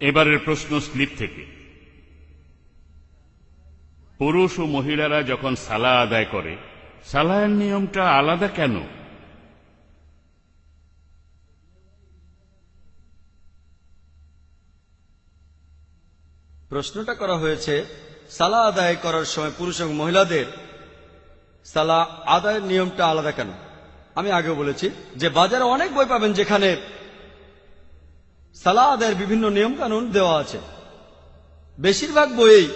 এবারের প্রশ্ন স্লিপ থেকে। পুরুষ ও মহিলারা যখন সালা আদায় করে, সালাহের নিয়মটা আলাদা কেন? প্রশ্নটা করা হয়েছে সালা আদায় করার সময় পুরুষ এবং মহিলাদের সালা আদায়ের নিয়মটা আলাদা কেন? আমি আগেও বলেছি যে বাজারে অনেক বই পাবেন যেখানে সালা আদায়ের বিভিন্ন নিয়ম কানুন দেওয়া আছে। বেশিরভাগ বইয়েই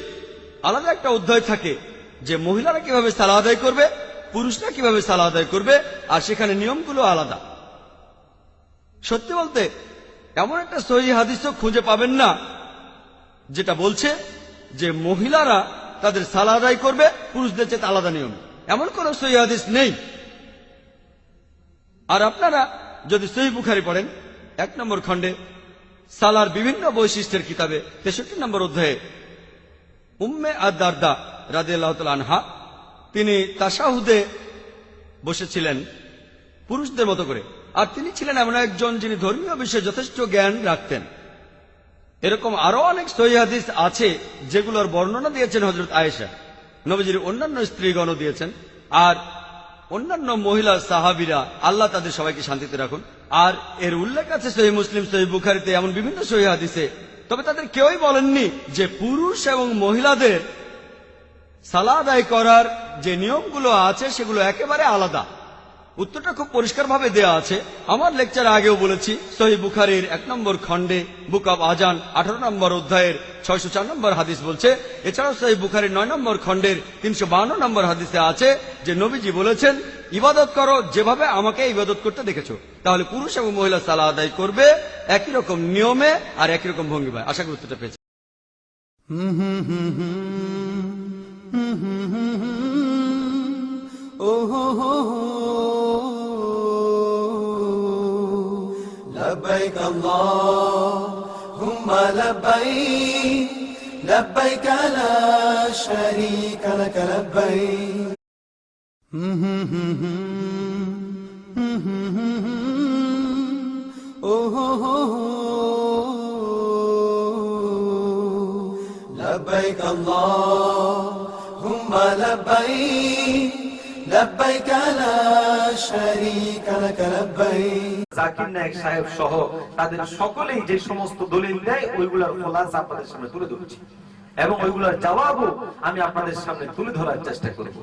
আলাদা একটা অধ্যায় থাকে যে মহিলারা কীভাবে সালা আদায় করবে, পুরুষরা কীভাবে সালা আদায় করবে, আর সেখানে নিয়মগুলো আলাদা। সত্যি বলতে, এমন একটা সহি হাদিসও খুঁজে পাবেন না, যেটা বলছে যে মহিলারা তাদের সালা আদায় করবে, পুরুষদের চেয়ে আলাদা নিয়ম। এমন কোন সহি হাদিস নেই। আর আপনারা যদি সহি বুখারি পড়েন, এক নম্বর খণ্ডে সালার বিভিন্ন বৈশিষ্ট্যের কিতাবে তেষট্টি নম্বর অধ্যায়ে উম্মে আদারদা রাজে আনহা, তিনি তাসাহুদে বসেছিলেন পুরুষদের মতো করে। আর তিনি ছিলেন এমন একজন যিনি ধর্মীয় বিষয়ে যথেষ্ট জ্ঞান রাখতেন। এরকম আরও অনেক সহি হাদিস আছে যেগুলোর বর্ণনা দিয়েছেন হজরত আয়েশা। নবীজির অন্যান্য স্ত্রীগণও দিয়েছেন। আর অন্যান্য মহিলা সাহাবিরা, আল্লাহ তাদের সবাইকে শান্তিতে রাখুন। আর এর উল্লেখ আছে সহি মুসলিম, সহি বুখারিতে, এমন বিভিন্ন সহি হাদিসে। তবে তাদের কেউই বলেননি যে পুরুষ এবং মহিলাদের সালা আদায় করার যে নিয়মগুলো আছে, সেগুলো একেবারে আলাদা। উত্তরটা খুব পরিষ্কারভাবে দেয়া আছে। আমার লেকচার আগেও বলেছি, সহি বুখারির এক নম্বর খণ্ডে, বুক অব আজান, আঠারো নম্বর অধ্যায়ের ছয়শো চার নম্বর হাদিস বলছে। এছাড়াও সহি বুখারির নয় নম্বর খণ্ডের তিনশো বান্ন নম্বর হাদিসে আছে যে নবীজি বলেছেন ইবাদত করো যেভাবে আমাকে ইবাদত করতে দেখেছো তাহলে পুরুষ এবং মহিলা সালা আদায় করবে একই রকম নিয়মে আর একই রকম ভঙ্গিমায় আশা করি উত্তরটা পেয়েছে لبيك اللهم لبيك لبيك لا شريك لك لبيك لبيك اللهم لبيك لبيك لا شريك لك لبيك জাকির নায়ক সাহেব সহ তাদের সকলেই যে সমস্ত দলিল দেয় ওইগুলোর খোলাস আপনাদের সামনে তুলে ধরছি এবং ওইগুলোর জবাবও আমি আপনাদের সামনে তুলে ধরার চেষ্টা করব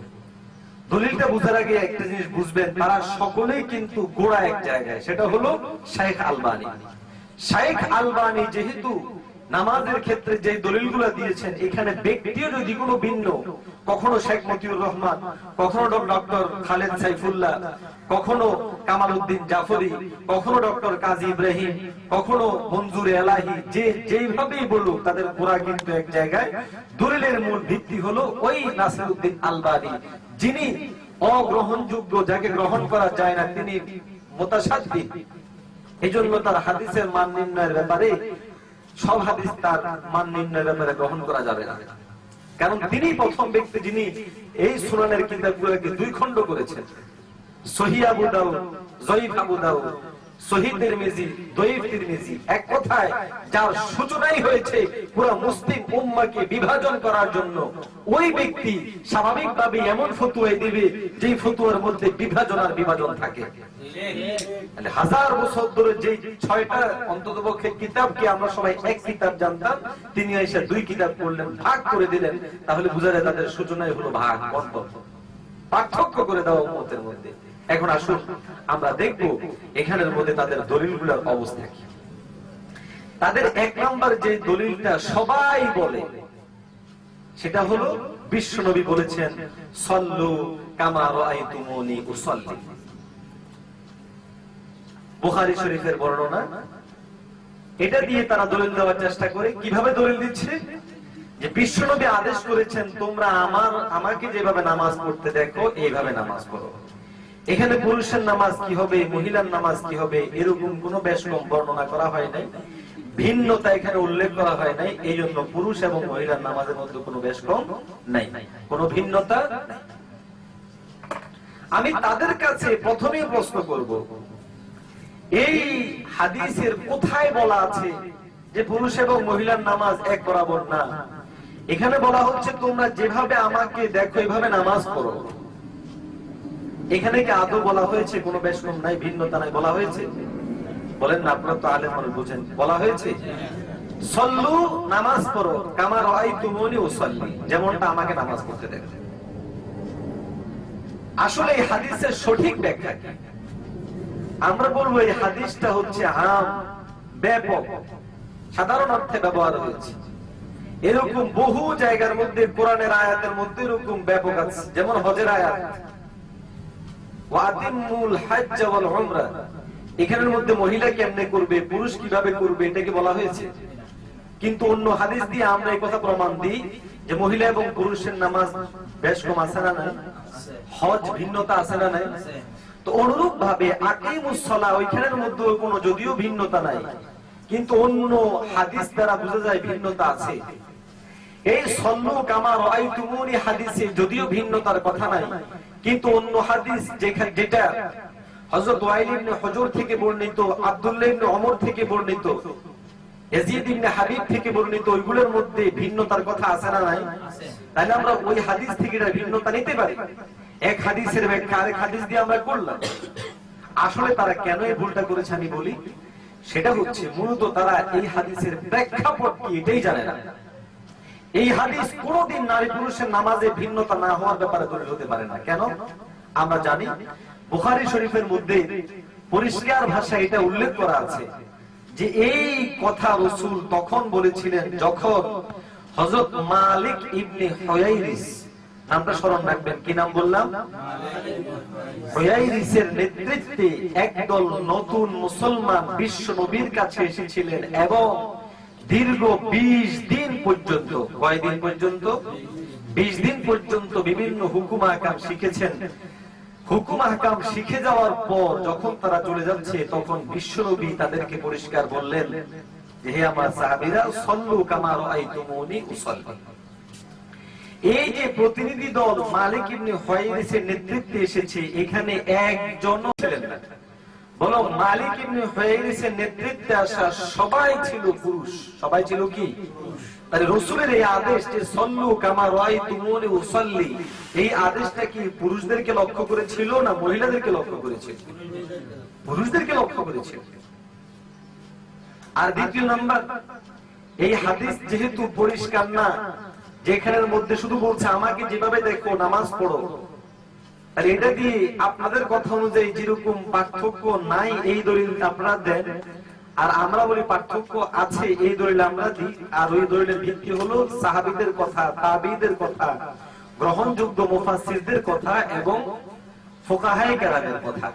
দলিলটা বুঝার আগে একটা জিনিস বুঝবেন, তারা সকলেই কিন্তু গোড়া এক জায়গায়। সেটা হলো শেখ আলবানি। শেখ আলবানি যেহেতু নামাজের ক্ষেত্রে যে দলিলগুলো দিয়েছেন, এখানে ব্যক্তিও যদি কোনো ভিন্ন, কখনো শেখ মতিউর রহমান, কখনো ডক্টর খালেদ সাইফুল্লাহ, কখনো কামাল উদ্দিন জাফরি, কখনো ডক্টর কাজী ইব্রাহিম, কখনো মঞ্জুর এলাহি, যে যেইভাবেই বলুক, তাদের গোড়া কিন্তু এক জায়গায়। দলিলের মূল ভিত্তি হলো ওই নাসিরুদ্দিন আলবানি। যিনি অগ্রহণযোগ্য, যাকে গ্রহণ করা যায় না, তিনি মোতাসাদী এই জন্য তার হাদিসের মান নির্ণয়ের ব্যাপারে সব হাদিস তার মান নির্ণয়ের ব্যাপারে গ্রহণ করা যাবে না। কারণ তিনি প্রথম ব্যক্তি যিনি এই সুনানের কিতাবগুলোকে দুই খণ্ড করেছেন। সহি আবু দাউদ, জয়ীফ আবু দাউদ শহীদ তিরমিজি দয়ীফ তিরমিজি, এক কথায় যার সূচনাই হয়েছে পুরো মুসলিম উম্মাকে বিভাজন থাকে। হাজার বছর ধরে যে ছয়টা অন্তত পক্ষে কিতাবকে আমরা সবাই এক কিতাব জানতাম, তিনি এসে দুই কিতাব করলেন ভাগ করে দিলেন, তাহলে বোঝা যায় তাদের সূচনাই হলো ভাগ পার্থক্য করে দেওয়া উম্মতের মধ্যে। এখন আসুন, আমরা দেখব এখানের মধ্যে তাদের দলিলগুলোর অবস্থা কি। তাদের এক নম্বর যে দলিলটা সবাই বলে, সেটা হলো বিশ্বনবী বলেছেন, সল্লু কামার আইতুমনি উসল্লি। বুখারী শরীফের বর্ণনা, এটা দিয়ে তারা দলিল দেওয়ার চেষ্টা করে। কীভাবে দলিল দিচ্ছে? যে বিশ্বনবী আদেশ করেছেন, তোমরা আমার, আমাকে যেভাবে নামাজ পড়তে দেখো, এইভাবে নামাজ পড়ো। এখানে পুরুষের নামাজ কি হবে, মহিলার নামাজ কি হবে, এরকম কোন বেশকম বর্ণনা করা হয় নাই। ভিন্নতা এখানে উল্লেখ করা হয় নাই এই জন্য পুরুষ এবং মহিলার নামাজের মধ্যে কোনো বেশকম নাই। কোনো ভিন্নতা? আমি তাদের কাছে প্রথমে প্রশ্ন করব, এই হাদিসের কোথায় বলা আছে যে পুরুষ এবং মহিলার নামাজ এক বরাবর না? এখানে বলা হচ্ছে, তোমরা যেভাবে আমাকে দেখো এইভাবে নামাজ পড়ো। এখানে কি আদৌ বলা হয়েছে? কোনো বেশকম নাই ভিন্নতা নাই বলা হয়েছে? বলেন না, আপনারা তো আলেম বুঝেন। বলা হয়েছে, সল্লু নামাজ পড়ো কামার আই তুমনি ও সল্লি যেমনটা আমাকে নামাজ পড়তে দেখে আসলে এই হাদিসের সঠিক ব্যাখ্যা কি? আমরা বলব এই হাদিসটা হচ্ছে আম ব্যাপক, সাধারণ অর্থে ব্যবহার হয়েছে। এরকম বহু জায়গার মধ্যে, কোরআনের আয়াতের মধ্যে এরকম ব্যাপক আছে। যেমন হজের আয়াত। এখানের মধ্যে মহিলা কেমনে করবে, পুরুষ কীভাবে করবে, এটাকে বলা হয়েছে। কিন্তু অন্য হাদিস দিয়ে আমরা এই কথা প্রমাণ দিই যে মহিলা এবং পুরুষের নামাজ বেশ কম আছে না নাই? হজ ভিন্নতা আছে না নাই? তো অনুরূপ ভাবে ওইখানের মধ্যে কোনো যদিও ভিন্নতা নাই। কিন্তু অন্য হাদিস দ্বারা বোঝা যায় ভিন্নতা আছে। এই সল্লু কামা রাআইতুমুনি হাদিসে যদিও ভিন্নতার কথা নাই কিন্তু অন্য হাদিস যেখানে যেটা হযরত ওয়াইল ইবনে হুজুর থেকে বর্ণিত আব্দুল্লাহ ইবনে ওমর থেকে বর্ণিত ইয়াজিদ ইবনে হাবিব থেকে বর্ণিত ওইগুলোর মধ্যে ভিন্নতার কথা আছে না নাই? তাহলে আমরা ওই হাদিস থেকে এটা ভিন্নতা নিতে পারি। এক হাদিসের ব্যাখ্যা আরেক হাদিস দিয়ে আমরা করলাম। আসলে তারা কেন এই ভুলটা করেছে আমি বলি সেটা হচ্ছে মূলত তারা এই হাদিসের প্রেক্ষাপট কি এটাই জানে না। এই হাদিস কোনদিন নারী পুরুষের নামাজে ভিন্নতা না হওয়ার ব্যাপারে দলিল হতে পারে না। কেন? আমরা জানি বুখারী শরীফের মধ্যে পরিষ্কার ভাষায় এটা উল্লেখ করা আছে যে এই কথা রসুল তখন বলেছিলেন যখন হযরত মালিক ইবনে হুয়াইরিস, নামটা স্মরণ রাখবেন, কি নাম বললাম? হুয়াইরিসের নেতৃত্বে একদল নতুন মুসলমান বিশ্ব নবীর কাছে এসেছিলেন এবং দীর্ঘ ২০ দিন পর্যন্ত, কয়দিন পর্যন্ত? ২০ দিন পর্যন্ত বিভিন্ন হুকুম আহকাম শিখেছেন। হুকুম আহকাম শিখে যাওয়ার পর যখন তারা চলে যাচ্ছে, তখন বিশ্বনবী তাদেরকে পরিষ্কার বললেন যে, হে আমার সাহাবীরা, সল্লু কামা রাআইতুমুনি উসাল্লি। এই যে প্রতিনিধি দল মালিক ইবনে হুয়াইরিসের নেতৃত্বে এসেছে, এখানে একজন ছিলেন না। বলো মালিক নেতৃত্বে আসা সবাই ছিল পুরুষ। সবাই ছিল কি? রসুলের এই আদেশ যে, সল্লু কামা রাই তুমুনি উসাল্লি এই আদেশটা কি পুরুষদেরকে লক্ষ্য করেছিল না মহিলাদেরকে লক্ষ্য করেছিল? পুরুষদেরকে লক্ষ্য করেছিল। আর দ্বিতীয় নাম্বার, এই হাদিস যেহেতু পরিষ্কার না, যেখানের মধ্যে শুধু বলছে, আমাকে যেভাবে দেখো, নামাজ পড়ো। তাহলে এটা দিয়ে আপনাদের কথা অনুযায়ী যেরকম পার্থক্য নাই এই দলিল আপনারা দেন? আর আমরা বলি পার্থক্য আছে, এই দলিল আমরা দিই। আর ওই দলিলের ভিত্তি হলো সাহাবিদের কথা, তাবিদের কথা, গ্রহণযোগ্য মুফাসসিরদের কথা এবং কেরামের কথা।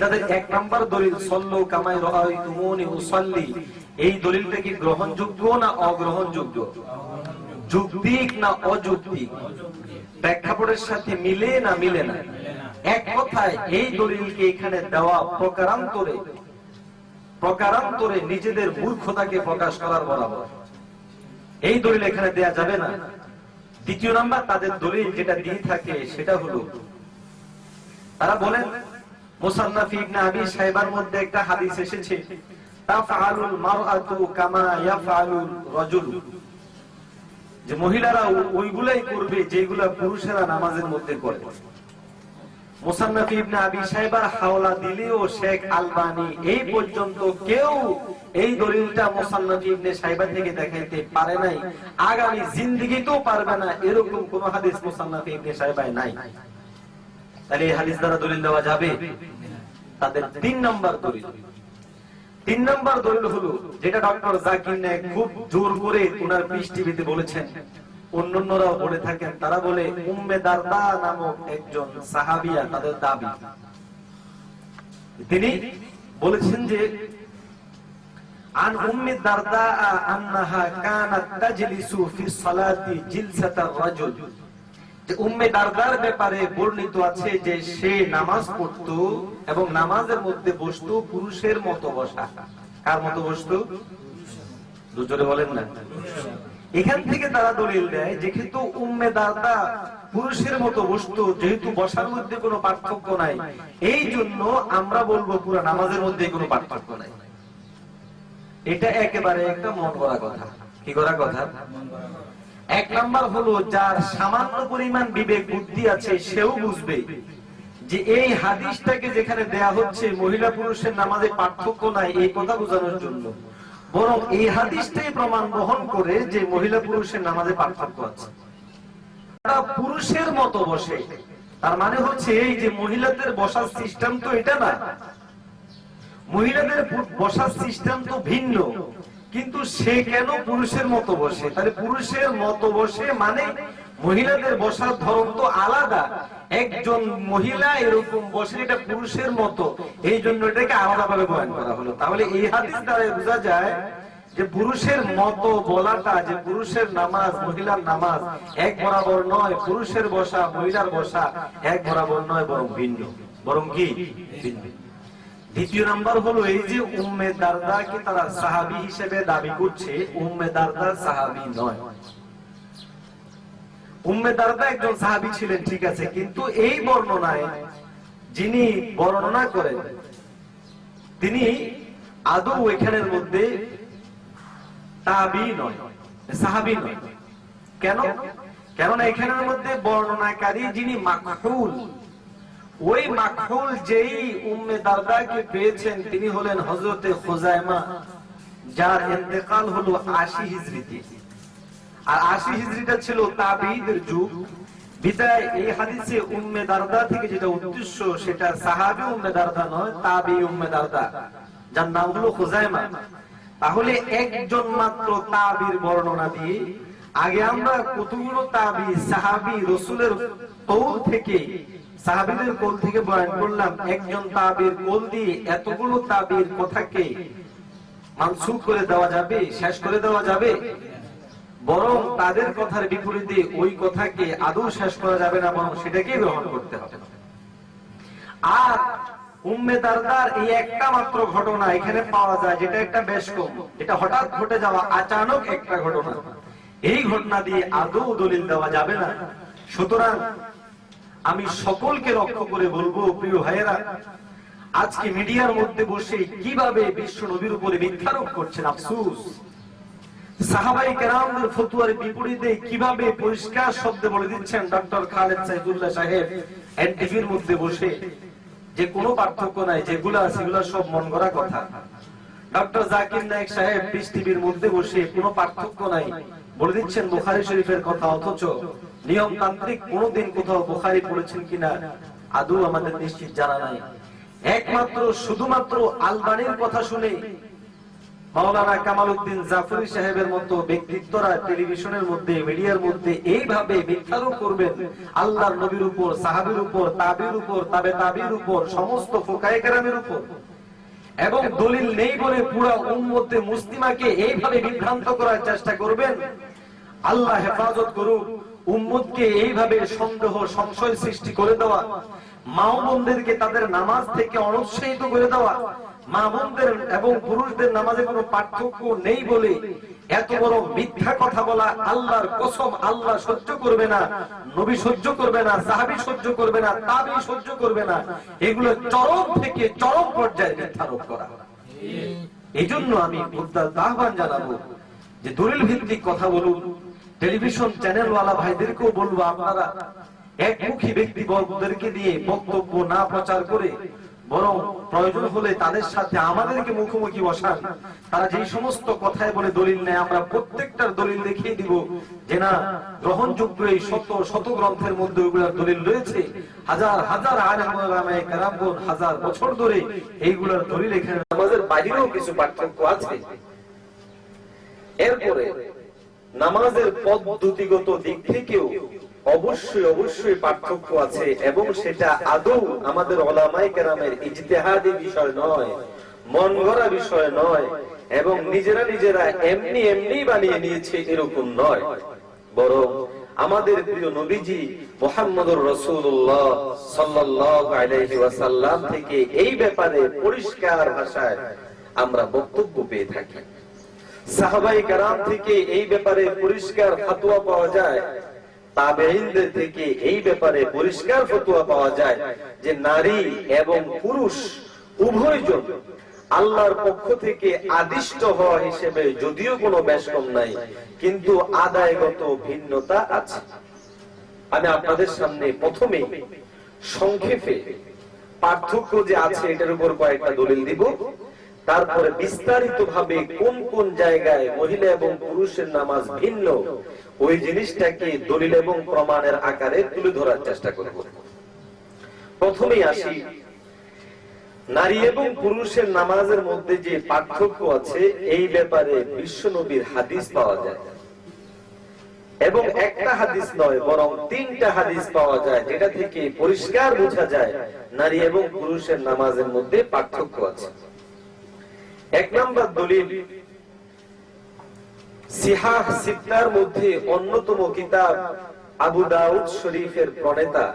তাদের এক নাম্বার দলিল, সল্লু কামাই উসাল্লি। এই দলিলটা কি গ্রহণযোগ্য না অগ্রহণযোগ্য? যুক্তিক না অযৌক্তিক? প্রেক্ষাপটের সাথে মিলে না মিলে না? এক কথায়, এই দলিলকে এখানে দেওয়া প্রকারান্তরে প্রকারান্তরে নিজেদের মূর্খতাকে প্রকাশ করার বরাবর। এই দলিল এখানে দেয়া যাবে না। দ্বিতীয় নাম্বার, তাদের দলিল যেটা দিয়ে থাকে সেটা হলো, তারা বলেন, মুসান্নাফ ইবনে আবি সাহেবার মধ্যে একটা হাদিস এসেছে, তাফআলুল মারআতু কামা ইয়াফআলুর রাজুল। যে মহিলারা ওইগুলাই করবে যেগুলা পুরুষেরা নামাজের মধ্যে করে মোসান্নাফ ইবনে আবি সাহেবার হাওলা দিলেও শেখ আলবানি এই পর্যন্ত কেউ এই দলিলটা মোসান্নাফ ইবনে সাহেবা থেকে দেখাইতে পারে নাই। আগামী জিন্দেগিতেও পারবে না, এরকম কোন হাদিস নাই। তাহলে দ্বারা দলিল দেওয়া যাবে? তাদের তিন নম্বর দলিল। তিন নম্বর দলিল হলো, যেটা ডক্টর জাকির নায়েক খুব জোর করে ওনার পিস টিভিতে বলেছেন। অন্যান্যরাও বলে থাকেন, তারা বলে, উম্মে দারদা নামক একজন সাহাবিয়া তাদের দাবি। তিনি বলেছেন যে, আন উম্মে দারদা আন্নাহা কানাত তাজলিসু ফি সালাতি জিলসাতার রাজুল। পুরুষের মতো এখান থেকে তারা দলিল দেয় উম্মে পুরুষের মতো বসতো, যেহেতু বসার মধ্যে কোনো পার্থক্য নাই, এই জন্য আমরা বলব পুরো নামাজের মধ্যে কোনো পার্থক্য নাই। এটা একেবারে একটা মন করা কথা। কি করা কথা? এক নাম্বার হলো যার সামান্য পরিমাণ বিবেক বুদ্ধি আছে, সেও বুঝবে যে এই হাদিসটাকে যেখানে দেয়া হচ্ছে, মহিলা পুরুষের নামাজে পার্থক্য নাই এই কথা বোঝানোর জন্য। বরং এই হাদিসটাই প্রমাণ বহন করে যে মহিলা পুরুষের নামাজে পার্থক্য আছে। তারা পুরুষের মতো বসে, তার মানে হচ্ছে এই যে মহিলাদের বসার সিস্টেম তো এটা না। মহিলাদের বসার সিস্টেম তো ভিন্ন। কিন্তু সে কেন পুরুষের মতো বসে? তাহলে পুরুষের মতো বসে মানে মহিলাদের বসার ধরন তো আলাদা। একজন মহিলা এরকম বসে এটা পুরুষের মতো, এই জন্য এটাকে আলাদা ভাবে বয়ান করা হলো। তাহলে এই হাদিস দ্বারা বোঝা যায় যে পুরুষের মতো বলাটা, যে পুরুষের নামাজ, মহিলার নামাজ এক বরাবর নয়, পুরুষের বসা, মহিলার বসা এক বরাবর নয়, বরং ভিন্ন। বরং কি? ভিন্ন। দ্বিতীয় নাম্বার হলো এই যে উম্মে দারদাকে তারা সাহাবি হিসেবে দাবি করছে, উম্মে দারদা সাহাবি নয়। উম্মে দারদা একজন সাহাবি ছিলেন, ঠিক আছে, কিন্তু এই বর্ণনায় যিনি বর্ণনা করেন, তিনি আদৌ এখানের মধ্যে তাবি নয়, সাহাবি নয়। কেন? কেননা এখানের মধ্যে বর্ণনাকারী যিনি মাকহুল ওই মাকহুল যেই উম্মে দারদাকে পেয়েছেন, তিনি হলেন হজরতে খোজাইমা, যার ইন্তেকাল হলো আশি হিজড়িতে আর আশি হিজড়িটা ছিল তাবিদের যুগ। বিদায় এই হাদিসে উম্মে দারদা থেকে যেটা উদ্দেশ্য, সেটা উম্মে দারদা নয় তাবি উম্মে দারদা, যার নাম হলো তাহলে একজন মাত্র তাবির বর্ণনা দিয়ে, আগে আমরা কতগুলো তাবি সাহাবি, রসুলের কৌল থেকে সাহাবিদের কোল থেকে বয়ান করলাম, একজন তাবির কোল দিয়ে এতগুলো তাবির কথাকে মানসুখ করে দেওয়া যাবে, শেষ করে দেওয়া যাবে? বরং তাদের কথার বিপরীতে ওই কথাকে আদৌ শেষ করা যাবে না, বরং সেটাকে গ্রহণ করতে হবে। আর উম্মে দারদার এই একটা মাত্র ঘটনা এখানে পাওয়া যায়, যেটা একটা বেশ কম এটা হঠাৎ ঘটে যাওয়া আচানক একটা ঘটনা। এই ঘটনা দিয়ে আদৌ দলিল দেওয়া যাবে না। সুতরাং আমি সকলকে লক্ষ্য করে বলব, প্রিয় ভাইয়েরা, আজকে মিডিয়ার মধ্যে বসে কীভাবে বিশ্ব নবীর উপরে মিথ্যারোপ করছেন আফসুস? সাহাবাই কেরামদের ফতুয়ার বিপরীতে কীভাবে পরিষ্কার শব্দে বলে দিচ্ছেন ডক্টর খালেদ সাইদুল্লাহ সাহেব এনটিভির মধ্যে বসে? যে কোনো পার্থক্য নাই, যেগুলা সেগুলা সব মন গড়া কথা। ডক্টর জাকির নায়ক সাহেব পিস টিভির মধ্যে বসে কোনো পার্থক্য নাই, বলে দিচ্ছেন বুখারি শরীফের কথা, অথচ নিয়মতান্ত্রিক কোনোদিন কোথাও বুখারি পড়েছেন কিনা, আদৌ আমাদের নিশ্চিত জানা নাই। একমাত্র, শুধুমাত্র আলবানির কথা শুনে মাওলানা কামাল উদ্দিন জাফরি সাহেবের মতো ব্যক্তিত্বরা টেলিভিশনের মধ্যে, মিডিয়ার মধ্যে এইভাবে মিথ্যারোপ করবেন। আল্লাহর নবীর উপর, সাহাবির উপর, তাবির উপর, তাবে তাবির উপর, সমস্ত ফোকায়ে কেরামের উপর। এবং দলিল নেই বলে পুরা উম্মতে মুসলিমাকে এইভাবে বিভ্রান্ত করার চেষ্টা করবেন, আল্লাহ হেফাজত করুক। উম্মতকে এইভাবে সন্দেহ সংশয় সৃষ্টি করে দেওয়া মা বোনদেরকে তাদের নামাজ থেকে অনুৎসাহিত করে দেওয়া মা বোনদের এবং পুরুষদের নামাজে কোনো পার্থক্য নেই বলে এত বড় মিথ্যা কথা বলা আল্লাহর কসম আল্লাহ সহ্য করবে না নবী সহ্য করবে না সাহাবি সহ্য করবে না তাবি সহ্য করবে না। এগুলো চরম থেকে চরম পর্যায়ে মিথ্যারোপ করা। এই জন্য আমি আহ্বান জানাব যে দলিল ভিত্তিক কথা বলুন টেলিভিশন চ্যানেলওয়ালা ভাইদেরকেও বলব আপনারা, একমুখী ব্যক্তি বর্গদেরকে দিয়ে বক্তব্য না প্রচার করে বরং প্রয়োজন হলে তাদের সাথে আমাদেরকে মুখোমুখি বসান। তারা যেই সমস্ত কথায় বলে দলিল নেয়, আমরা প্রত্যেকটার দলিল দেখিয়ে দিব যে না, গ্রহণযোগ্য এই শত শত গ্রন্থের মধ্যে ওইগুলার দলিল রয়েছে। হাজার হাজার আলেমায়ে হাজার বছর ধরে এইগুলার দলিল এখানে আমাদের বাইরেও কিছু পার্থক্য আছে। এরপরে নামাজের পদ্ধতিগত দিক থেকেও অবশ্যই অবশ্যই পার্থক্য আছে এবং সেটা আদৌ আমাদের ওলামাই কেরামের ইজতেহাদি বিষয় নয় মন গড়া বিষয় নয় এবং নিজেরা নিজেরা এমনি এমনি বানিয়ে নিয়েছে এরকম নয়। বরং আমাদের প্রিয় নবীজি মোহাম্মদুর রসুল্লাহ ওয়াসাল্লাম থেকে এই ব্যাপারে পরিষ্কার ভাষায় আমরা বক্তব্য পেয়ে থাকি। সাহাবাই কারাম থেকে এই ব্যাপারে পরিষ্কার ফতোয়া পাওয়া যায়। থেকে এই ব্যাপারে পরিষ্কার ফতোয়া পাওয়া যায় যে নারী এবং পুরুষ উভয়জন আল্লাহর পক্ষ থেকে আদিষ্ট হওয়া হিসেবে যদিও কোনো বেশকম নাই, কিন্তু আদায়গত ভিন্নতা আছে। আমি আপনাদের সামনে প্রথমে সংক্ষেপে পার্থক্য যে আছে এটার উপর কয়েকটা দলিল দিব। তারপরে বিস্তারিত ভাবে কোন কোন জায়গায় মহিলা এবং পুরুষের নামাজ ভিন্ন, ওই জিনিসটাকে দলিল এবং প্রমাণের আকারে তুলে ধরার চেষ্টা করব। প্রথমেই আসি, নারী এবং পুরুষের নামাজের মধ্যে যে পার্থক্য আছে, এই ব্যাপারে বিশ্ব নবীর হাদিস পাওয়া যায়। এবং একটা হাদিস নয়, বরং তিনটা হাদিস পাওয়া যায়, যেটা থেকে পরিষ্কার বোঝা যায় নারী এবং পুরুষের নামাজের মধ্যে পার্থক্য আছে। এক নম্বর দলিল। সিহাহ সিদ্ধার মধ্যে অন্যতম কিতাব আবু দাউদ শরীফের প্রণেতা।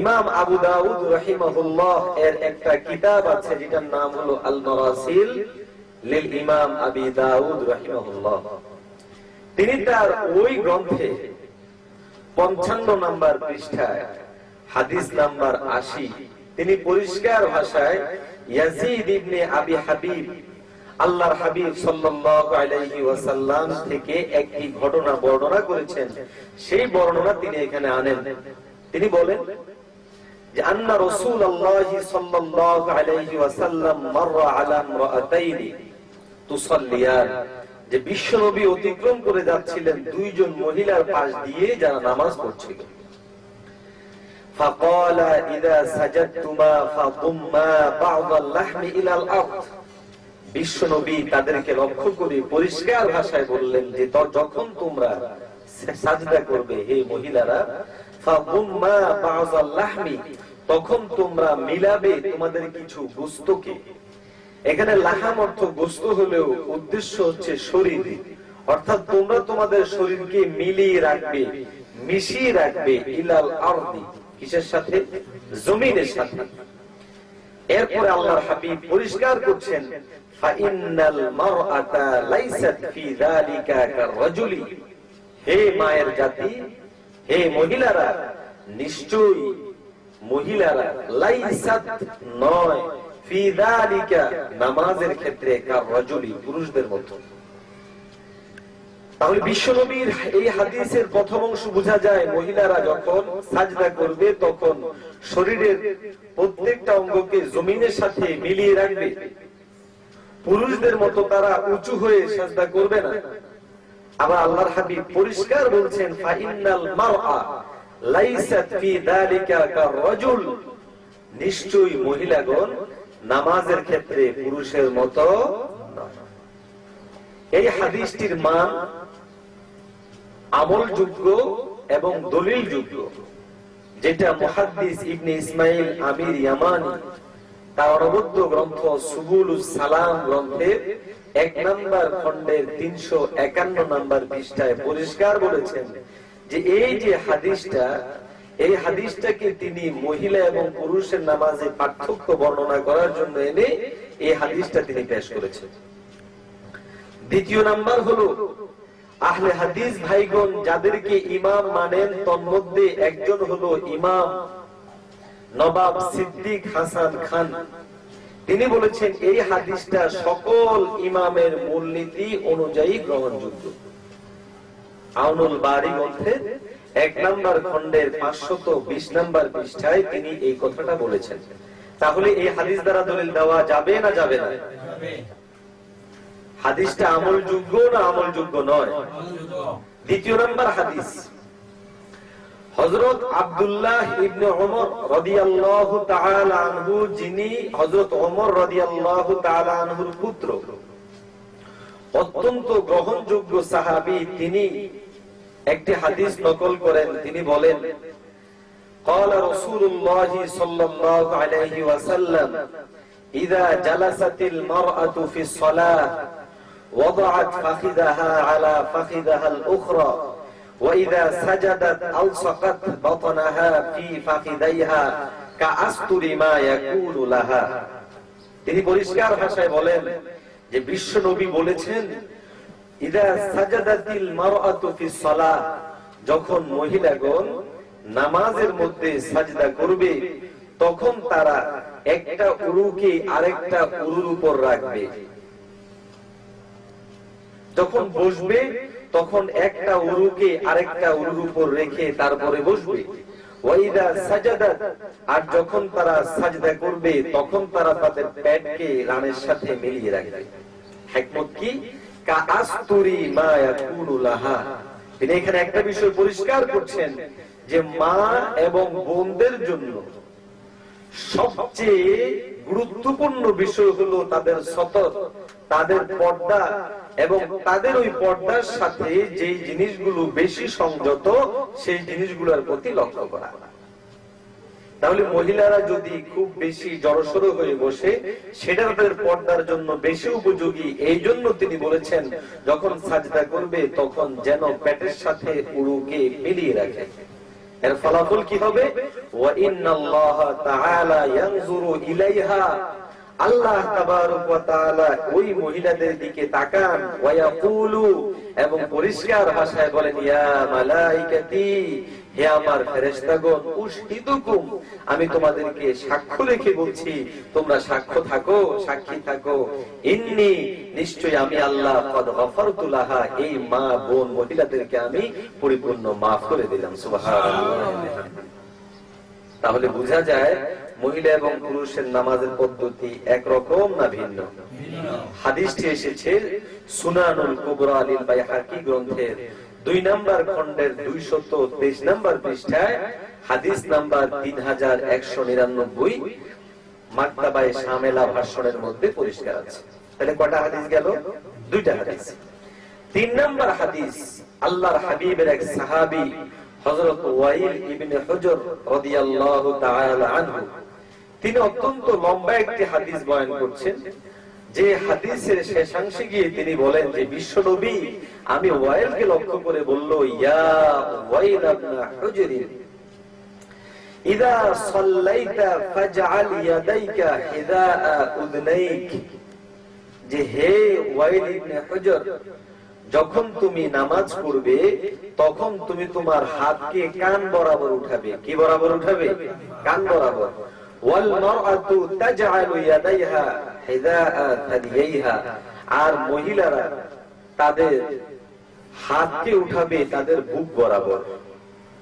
ইমাম আবু দাউদ রহিমাহুল্লাহ এর একটা কিতাব আছে, যেটার নাম হলো আল মারাসিল লিল ইমাম আবি দাউদ রহিমাহুল্লাহ। তিনি তার ওই গ্রন্থে পঞ্চান্ন নাম্বার পৃষ্ঠায় হাদিস নাম্বার আশি, তিনি পরিষ্কার ভাষায় ইয়াজিদ ইবনে আবি হাবিব, আল্লাহর হাবিব সাল্লাল্লাহু আলাইহি ওয়াসাল্লাম থেকে একটি ঘটনা বর্ণনা করেছেন। সেই বর্ণনা তিনি এখানে আনেন। তিনি বলেন যে, আন্না রাসূলুল্লাহ সাল্লাল্লাহু আলাইহি ওয়াসাল্লাম মাররা আলা ইমরাআতাইনি তুসাল্লিয়ান যে, বিশ্বনবী অতিক্রম করে যাচ্ছিলেন দুইজন মহিলার পাশ দিয়ে যারা নামাজ পড়ছিল। فقال إذا سجدتما فضما بعض اللحم إلى الأرض বিশ্বনবী তাদেরকে লক্ষ্য করে পরিষ্কার ভাষায় বললেন যে তো- যখন তোমরা সাজদা করবে হে মহিলারা ফাদুম্মা বা'যাল লাহমি তখন তোমরা মিলাবে তোমাদের কিছু গোস্তকে এখানে লাহাম অর্থ গোস্ত হলেও উদ্দেশ্য হচ্ছে শরীর অর্থাৎ তোমরা তোমাদের শরীরকে মিলিয়ে রাখবে মিশিয়ে রাখবে ইলাল আরদি কিসের সাথে? জমিনের সাথে। এরপরে আল্লাহর হাবিব পরিষ্কার করছেন মারআতা লাইসাত ফি যালিকা হে মায়ের জাতি, হে মহিলারা, নিশ্চয়ই মহিলারা লাইসাত নয়, ফি যালিকা নামাজের ক্ষেত্রে কাররাজুলি, পুরুষদের মতো তাহলে বিশ্বনবীর এই হাদিসের প্রথম অংশ বোঝা যায়, মহিলারা যখন সাজদা করবে, তখন শরীরের প্রত্যেকটা অঙ্গকে জমিনের সাথে মিলিয়ে রাখবে। পুরুষদের মতো তারা উঁচু হয়ে সাজদা করবে না। আবার আল্লাহর হাবিব পরিষ্কার বলছেন, ফাইনাল মারআ লাইসাত ফি যালিকা কাররাজুল। নিশ্চয়ই মহিলাগণ নামাজের ক্ষেত্রে পুরুষের মতো এই হাদিসটির মান আমলযোগ্য এবং দলিলযোগ্য। যেটা মুহাদ্দিস ইবনে ইসমাইল আমির ইয়ামানি, তার অনবদ্য গ্রন্থ সুবুল সালাম গ্রন্থের এক নম্বর খণ্ডের তিনশো একান্ন নম্বর পৃষ্ঠায় পরিষ্কার বলেছেন যে এই যে হাদিসটা, এই হাদিসটাকে তিনি মহিলা এবং পুরুষের নামাজে পার্থক্য বর্ণনা করার জন্য এনে এই হাদিসটা তিনি পেশ করেছেন। দ্বিতীয় নাম্বার হলো আহলে হাদিস ভাইগণ যাদেরকে ইমাম মানেন, তন্মধ্যে একজন হলো ইমাম নবাব সিদ্দিক হাসান খান। তিনি বলেছেন, এই হাদিসটা সকল ইমামের মূলনীতি অনুযায়ী গ্রহণযোগ্য। আউনুল বাড়ি গ্রন্থের এক নাম্বার খন্ডের পাঁচশত বিশ নাম্বার পৃষ্ঠায় তিনি এই কথাটা বলেছেন। তাহলে এই হাদিস দ্বারা দলিল দেওয়া যাবে না যাবে না? হাদিসটা আমলযোগ্য না আমলযোগ্য নয় দ্বিতীয় নম্বর হাদিস হযরত আব্দুল্লাহ ইবনে ওমর রাদিয়াল্লাহু তাআলা আনহু যিনি হযরত ওমর রাদিয়াল্লাহু তাআলা আনহুর পুত্র অত্যন্ত গ্রহণযোগ্য সাহাবী তিনি একটি হাদিস নকল করেন তিনি বলেন قال رسول الله صلى الله عليه وسلم إذا جلست المرأة في الصلاة وضعت فخذها على فخذها الأخرى وإذا سجدت ألصقت بطنها في فخذيها كأستر ما يكون لها তিনি পরিষ্কার ভাষায় বলেন যে বিশ্ব নবী বলেছেন ইদা সাজাদাতিল মারআতু ফিস সালাহ যখন মহিলাগণ নামাজের মধ্যে সাজদা করবে তখন তারা একটা উরুকে আরেকটা উরুর উপর রাখবে যখন বসবে, তখন একটা উরুকে আরেকটা উরুর উপর রেখে তারপরে বসবে। আর যখন তারা সাজদা করবে, তখন তারা তাদের পেটকে রানের সাথে মিলিয়ে রাখবে। কি? তিনি এখানে একটা বিষয় পরিষ্কার করছেন, যে মা এবং বোনদের জন্য সবচেয়ে গুরুত্বপূর্ণ বিষয় হলো তাদের সতর, তাদের পর্দা এবং তাদের ওই পর্দার সাথে যে জিনিসগুলো বেশি সংযত, সেই জিনিসগুলোর প্রতি লক্ষ্য করা। তাহলে মহিলারা যদি খুব বেশি জড়সড় হয়ে বসে, সেটা তাদের পর্দার জন্য বেশি উপযোগী। এই জন্য তিনি বলেছেন, যখন সাজদা করবে, তখন যেন পেটের সাথে উড়ুকে মিলিয়ে রাখে। এর ফলাফল কি হবে? ওয়া ইন্নাল্লাহা তাআলা ইয়ানজুরু ইলাইহা আল্লাহ ওই মহিলাদের দিকে তাকান এবং পরিষ্কার ভাষায় বলেন হে আমার ফেরেশতাগণ, উশহিদুকুম, আমি তোমাদেরকে সাক্ষ্য রেখে বলছি, তোমরা সাক্ষ্য থাকো, সাক্ষী থাকো। ইন্নি নিশ্চয় আমি আল্লাহ, কদ গফারতু লাহা, এই মা বোন মহিলাদেরকে আমি পরিপূর্ণ মাফ করে দিলাম। সুবহানাল্লাহ। তাহলে বোঝা যায় মহিলা এবং পুরুষের নামাজের পদ্ধতি একরকম না ভিন্ন? হাদিসটি এসেছে সুনানুল কুবরা আলিল বাইহাকি গ্রন্থের দুই নাম্বার খণ্ডের দুইশত তেইশ নাম্বার পৃষ্ঠায়, হাদিস নাম্বার তিন হাজার একশো নিরানব্বই, মাক্তাবায় শামেলা ভাষণের মধ্যে পরিষ্কার আছে। তাহলে কটা হাদিস গেল? দুইটা হাদিস। তিন নাম্বার হাদিস, আল্লাহর হাবিবের এক সাহাবী হযরত ওয়াইল ইবনে হুজর রাদিয়াল্লাহু তাআলা আনহু। তিনি অত্যন্ত লম্বা একটি হাদিস বয়ান করছেন, যে হাদিসের শেষাংশে গিয়ে তিনি বলেন যে, বিশ্বনবী, আমি ওয়াইলকে লক্ষ্য করে বলল, ইয়া ওয়াইল ইবনে হুজর, ইদা সাল্লাইতা ফাজআল ইয়াদাইকা হিদাআ উদনাইক। যে, হে ওয়াইল ইবনে হুজর যখন তুমি নামাজ পড়বে, তখন তুমি তোমার হাতকে কান বরাবর উঠাবে। কি বরাবর উঠাবে? কান বরাবর। আর মহিলারা তাদের হাতকে উঠাবে তাদের বুক বরাবর।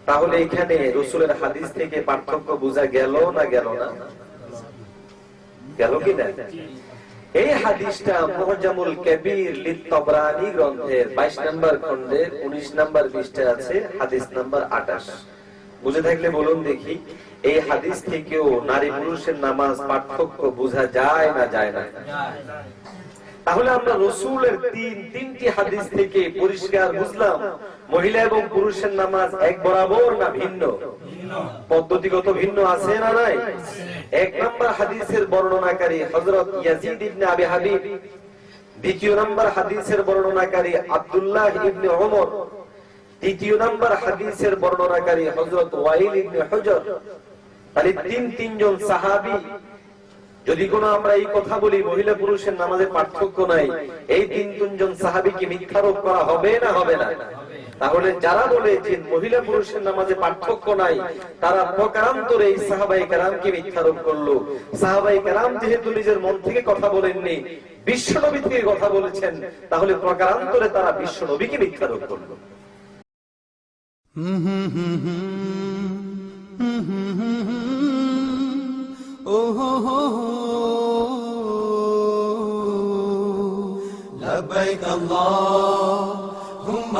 তাহলে এখানে রসুলের হাদিস থেকে পার্থক্য বোঝা গেল না গেল না? গেল কি না? এই হাদিসটা মুহজামুল কবির লিত-তবরানি গ্রন্থের 22 নম্বর খণ্ডের 19 নম্বর পৃষ্ঠায় আছে, হাদিস নাম্বার 28 বুঝে থাকলে বলুন দেখি, এই হাদিস থেকেও নারী পুরুষের নামাজ পার্থক্য বোঝা যায় না যায় না? তাহলে আমরা রসুলের তিন, তিনটি হাদিস থেকে পরিষ্কার বুঝলাম, মহিলা এবং পুরুষের নামাজ এক বরাবর না ভিন্ন? পদ্ধতিগত ভিন্ন আছে না নাই? এক নম্বর হাদিসের বর্ণনাকারী হযরত ইয়াজিদ ইবনে আবি হাবিব, দ্বিতীয় নম্বর হাদিসের বর্ণনাকারী আব্দুল্লাহ ইবনে ওমর তৃতীয় নম্বর হাদিসের বর্ণনাকারী হযরত ওয়াইল ইবনে হুজর, তাহলে তিন তিনজন সাহাবী। যদি কোনো আমরা এই কথা বলি, মহিলা পুরুষের নামাজে পার্থক্য নাই। এই তিন তিনজন সাহাবিকে মিথ্যারোপ করা হবে না হবে না? তাহলে যারা বলে যে মহিলা পুরুষের নামাজে পার্থক্য নাই, তারা প্রকারান্তরে এই সাহাবাই কারামকে মিথ্যারোপ করল। সাহাবাই কারাম যেহেতু নিজের মন থেকে কথা বলেননি, বিশ্বনবী থেকে কথা বলেছেন, তাহলে প্রকারান্তরে তারা বিশ্বনবীকে মিথ্যারোপ করল। হুম হুম হুম হুম হুম ও হো হো। লব্বাইক আল্লাহ।